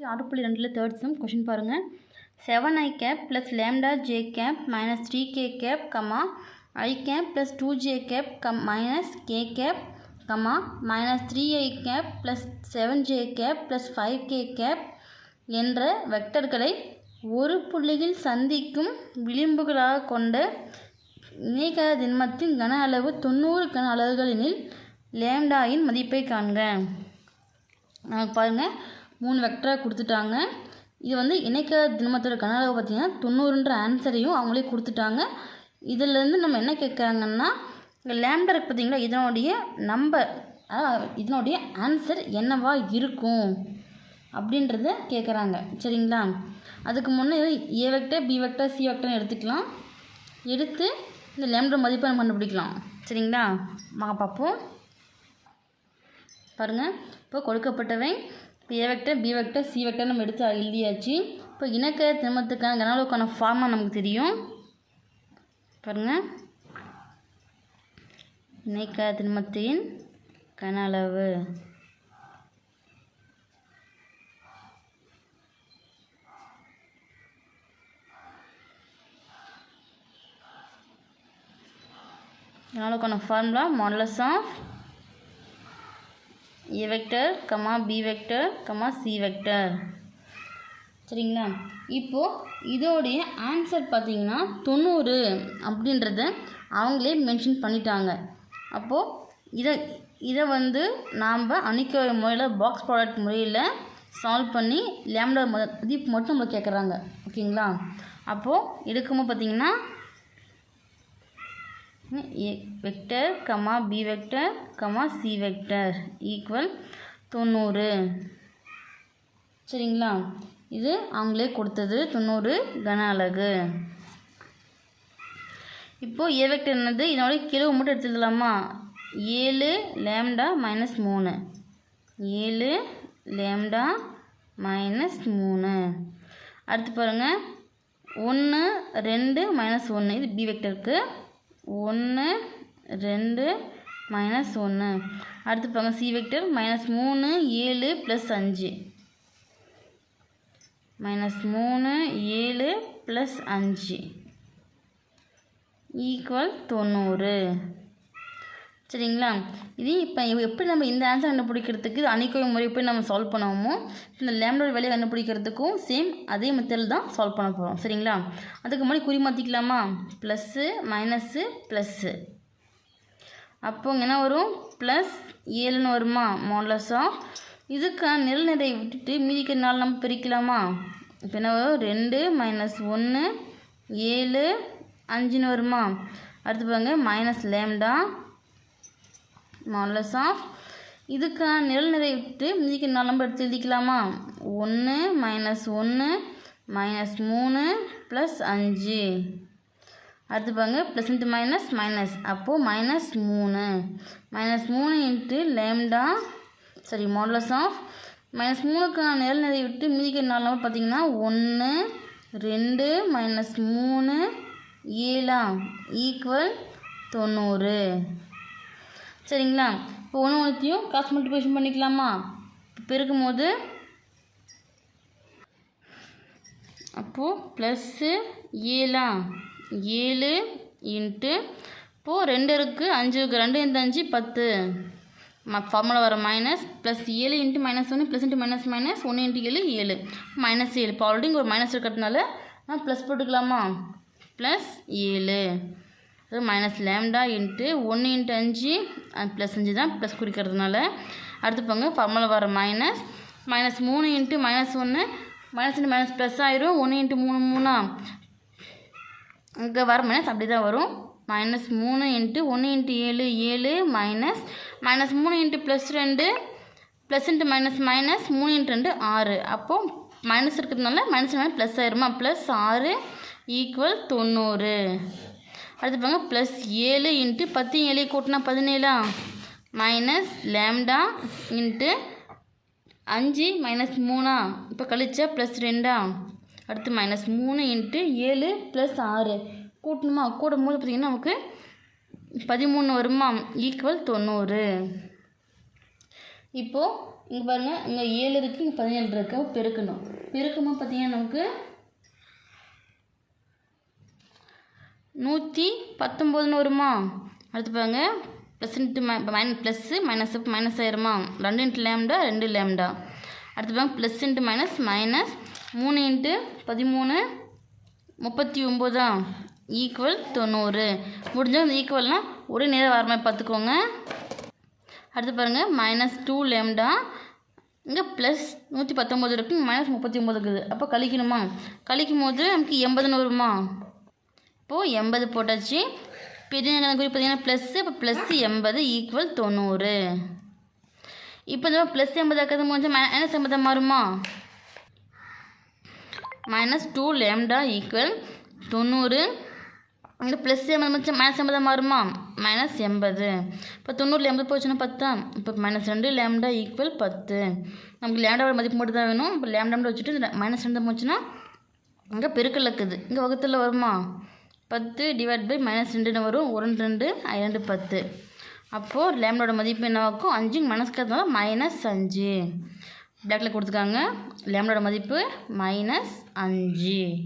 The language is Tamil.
ஆறு புள்ளி ரெண்டில் தேர்ட் சம் கொஷின் பாருங்கள் seven i cap plus lambda j cap minus three k cap comma i cap plus two j cap comma minus k cap comma minus three i cap plus seven j cap plus five k cap என்ற வெக்டர்களை ஒரு புள்ளியில் சந்திக்கும் விளிம்புகளாக கொண்ட இணைகர திண்மத்தின் கன அளவு தொண்ணூறு கன அளவுகளினில் லேம்டாயின் மதிப்பை காண்க. நமக்கு பாருங்கள் மூணு வெக்டராக கொடுத்துட்டாங்க. இது வந்து இணைக்க தினமத்தோட கன அளவு பார்த்திங்கன்னா தொண்ணூறுன்ற ஆன்சரையும் அவங்களே கொடுத்துட்டாங்க. இதிலேருந்து நம்ம என்ன கேட்குறாங்கன்னா லேம்டா இருக்கு பார்த்தீங்களா இதனுடைய நம்பர் இதனுடைய ஆன்சர் என்னவா இருக்கும் அப்படின்றத கேட்குறாங்க சரிங்களா? அதுக்கு முன்னே A vector B vector C வெக்டர்னு எடுத்துக்கலாம். எடுத்து இந்த லேம்டா மதிப்பை நம்ம கண்டுபிடிக்கலாம். சரிங்களா? வாங்க பார்ப்போம். பாருங்கள் இப்போ கொடுக்கப்பட்டவை இப்போ A vector B vector C vector நம்ம எடுத்து எழுதியாச்சு. இப்போ இணக்க திண்மத்துக்கான கனவுக்கான ஃபார்மாக நமக்கு தெரியும். பாருங்கள் இணைக்க திண்மத்தின் கன அளவு கனவுக்கான formula modulus of A vector comma B vector comma C vector சரிங்களா? இப்போது இதோடைய ஆன்சர் பார்த்தீங்கன்னா தொண்ணூறு அப்படின்றத அவங்களே மென்ஷன் பண்ணிட்டாங்க. அப்போது இதை இதை வந்து நாம் அணிக்க முறையில் பாக்ஸ் ப்ராடக்ட் முறையில் சால்வ் பண்ணி லேம்டா மதிப்பு மட்டும் நம்மளை கேட்குறாங்க ஓகேங்களா? அப்போது எடுக்கும்போது பார்த்தீங்கன்னா vector comma B vector comma C vector equal தொண்ணூறு. சரிங்களா? இது அவங்களே கொடுத்தது தொண்ணூறு கன அலகு. இப்போது ஏ வெக்டர் என்னது? இதனோட கிலோ மட்டும் எடுத்துக்கலாமா ஏழு லேம்டா மைனஸ் மூணு. ஏழு லேம்டா மைனஸ் மூணு. அடுத்து பாருங்கள் ஒன்று ரெண்டு மைனஸ் ஒன்று இது பி வெக்டருக்கு ஒன்று ரெண்டு மைனஸ் ஒன்று. அடுத்து பாருங்க சி வெக்டர் மைனஸ் மூணு ஏழு ப்ளஸ் அஞ்சு. மைனஸ் மூணு ஏழு ப்ளஸ் அஞ்சு. ஈக்குவல் தொண்ணூறு. சரிங்களா? இது இப்போ எப்படி நம்ம இந்த ஆன்சர் கண்டுபிடிக்கிறதுக்கு அணிக்கோவை முறை எப்படி நம்ம சால்வ் பண்ணுவோமோ இந்த லேம்டோட வேலையை கண்டுபிடிக்கிறதுக்கும் சேம் அதே மெத்தடில் தான் சால்வ் பண்ண போகிறோம் சரிங்களா? அதுக்கு முன்னாடி குறி மாற்றிக்கலாமா ப்ளஸ்ஸு மைனஸ்ஸு ப்ளஸ்ஸு அப்போ என்ன வரும்? ப்ளஸ் ஏழுன்னு வருமா? மாடலஸ் இதுக்கான நிலநிறை விட்டுட்டு மீதிக்கிற நாள் நம்ம பிரிக்கலாமா? இப்போ என்ன வரும்? ரெண்டு மைனஸ் ஒன்று ஏழு அஞ்சுன்னு வருமா? அடுத்து பாருங்க மைனஸ் லேம்டா மாடலஸ் ஆஃப் இதுக்கான நிழல்நிறை விட்டு மீதிக்கு நலம்பு எடுத்து எழுதிக்கலாமா? ஒன்று மைனஸ் ஒன்று மைனஸ் மூணு ப்ளஸ் அஞ்சு. அடுத்து பாருங்க ப்ளஸ் இன்ட்டு மைனஸ் மைனஸ் அப்போது மைனஸ் மூணு. மைனஸ் மூணு இன்ட்டு லேம்டா சரி மாடலஸ் ஆஃப் மைனஸ் மூணுக்கான நிழல்நிறை விட்டு மீதிக்கு நாலு நம்பர் பார்த்தீங்கன்னா ஒன்று ரெண்டு மைனஸ் மூணு ஏழா ஈக்குவல் தொண்ணூறு. சரிங்களா? இப்போ ஒன்று ஒன்றுத்தையும் காசு மல்டிபிகேஷன் பண்ணிக்கலாமா? இப்போ பெருக்கும் போது அப்போது ப்ளஸ்ஸு ஏழா ஏழு இன்ட்டு இப்போது ரெண்டு இருக்குது அஞ்சு இருக்குது ரெண்டு இந்த அஞ்சு பத்து. ஃபார்முலா வர மைனஸ் ப்ளஸ் ஏழு இன்ட்டு மைனஸ் ஒன்று ப்ளஸ் இன்ட்டு மைனஸ் மைனஸ் ஒன்று இன்ட்டு ஏழு ஏழு. மைனஸ் ஏழு. இப்போ ஆல்ரெடி இங்கே ஒரு மைனஸ் இருக்கிறதுனால நான் ப்ளஸ் போட்டுக்கலாமா? ப்ளஸ் ஏழு. மைனஸ் லேம்டா இன்ட்டு ஒன்று இன்ட்டு அஞ்சு ப்ளஸ் அஞ்சு தான் ப்ளஸ் குறிக்கிறதுனால. அடுத்து போங்க ஃபார்முலா வர மைனஸ் மைனஸ் மூணு இன்ட்டு மைனஸ் ஒன்று மைனஸ் இன்ட்டு மைனஸ் ப்ளஸ் ஆயிரும் ஒன்று இன்ட்டு மூணு மூணா. இங்கே வர மைனஸ் அப்படி தான் வரும். மைனஸ் மூணு இன்ட்டு ஒன்று இன்ட்டு ஏழு ஏழு மைனஸ் மைனஸ் மூணு இன்ட்டு ப்ளஸ் ரெண்டு ப்ளஸ் இன்ட்டு மைனஸ் மைனஸ் மூணு இன்ட்டு ரெண்டு ஆறு. அப்போது மைனஸ் இருக்கிறதுனால மைனஸ் மைனஸ் ப்ளஸ் ஆயிருமா? ப்ளஸ் ஆறு ஈக்குவல் தொண்ணூறு. அடுத்து பாருங்க ப்ளஸ் ஏழு இன்ட்டு பத்து ஏழு கூட்டினா பதினேழா? மைனஸ் லேம்டா இன்ட்டு அஞ்சு மைனஸ் மூணா? இப்போ கழிச்சா ப்ளஸ் ரெண்டா? அடுத்து மைனஸ் மூணு இன்ட்டு ஏழு ப்ளஸ் ஆறு. கூட்டணுமா கூடும் போது பார்த்திங்கன்னா நமக்கு பதிமூணு வருமா? ஈக்குவல் தொண்ணூறு. இப்போது இங்கே பாருங்கள் இங்கே ஏழு இருக்குது இங்கே பதினேழு இருக்குது பெருக்கணும். பெருக்கமாக பார்த்தீங்கன்னா நமக்கு நூற்றி பத்தொம்போதுன்னு வருமா? அடுத்து பாருங்க. ப்ளஸ் இன்ட்டு மை மைனஸ் ப்ளஸ்ஸு மைனஸ் மைனஸ் ஆயிருமா? ரெண்டு இன்ட்டு லேம்டா ரெண்டு லேம்டா அடுத்து பாருங்க. ப்ளஸ் இன்ட்டு மைனஸ் மைனஸ் மூணு இன்ட்டு பதிமூணு முப்பத்தி ஒம்போதா ஈக்குவல் தொண்ணூறு. முடிஞ்சா அந்த ஈக்குவல்னால் ஒரே நேரம் வர மாதிரி பார்த்துக்கோங்க அடுத்து பாருங்கள் மைனஸ் டூ லேம்டா இங்கே ப்ளஸ் நூற்றி பத்தொம்போது இருக்குது மைனஸ் முப்பத்தி ஒம்பது இருக்குது. அப்போ கழிக்கணுமா? கழிக்கும் போது நமக்கு எண்பதுன்னு வருமா? இப்போது எண்பது போட்டாச்சு. பெரிய கணக்குறி பார்த்தீங்கன்னா ப்ளஸ்ஸு இப்போ ப்ளஸ் எண்பது ஈக்குவல் தொண்ணூறு. இப்போ இந்த ப்ளஸ் எண்பது ஆக்கிறது முடிஞ்சு மைனஸ் எண்பதாக மாறுமா? மைனஸ் டூ லேம்டா ஈக்குவல் தொண்ணூறு. இங்கே ப்ளஸ் எண்பது முடிச்சு மைனஸ் எண்பதாக மாறுமா? மைனஸ் எண்பது. இப்போ தொண்ணூறில் எண்பது போச்சுன்னா பத்தா? இப்போ மைனஸ் ரெண்டு லேம்டா ஈக்குவல் பத்து. நமக்கு லேம்டாவோட மதிப்பு மட்டும் தான் வேணும். இப்போ லேம்டா வச்சுட்டு மைனஸ் ரெண்டு போச்சுன்னா இங்கே பெருக்கல் இருக்குது. இங்கே வகுத்தில் வருமா? பத்து டிவைட் பை மைனஸ் ரெண்டுன்னு வரும். ஒரு ரெண்டு ரெண்டு பத்து. அப்போது லேம்டோட மதிப்பு என்னவாக்கும் அஞ்சு மைனஸ் இருக்கிறதுனால மைனஸ் அஞ்சு. பிளாக்ல கொடுத்துருக்காங்க. லேம்டோட மதிப்பு மைனஸ் அஞ்சு.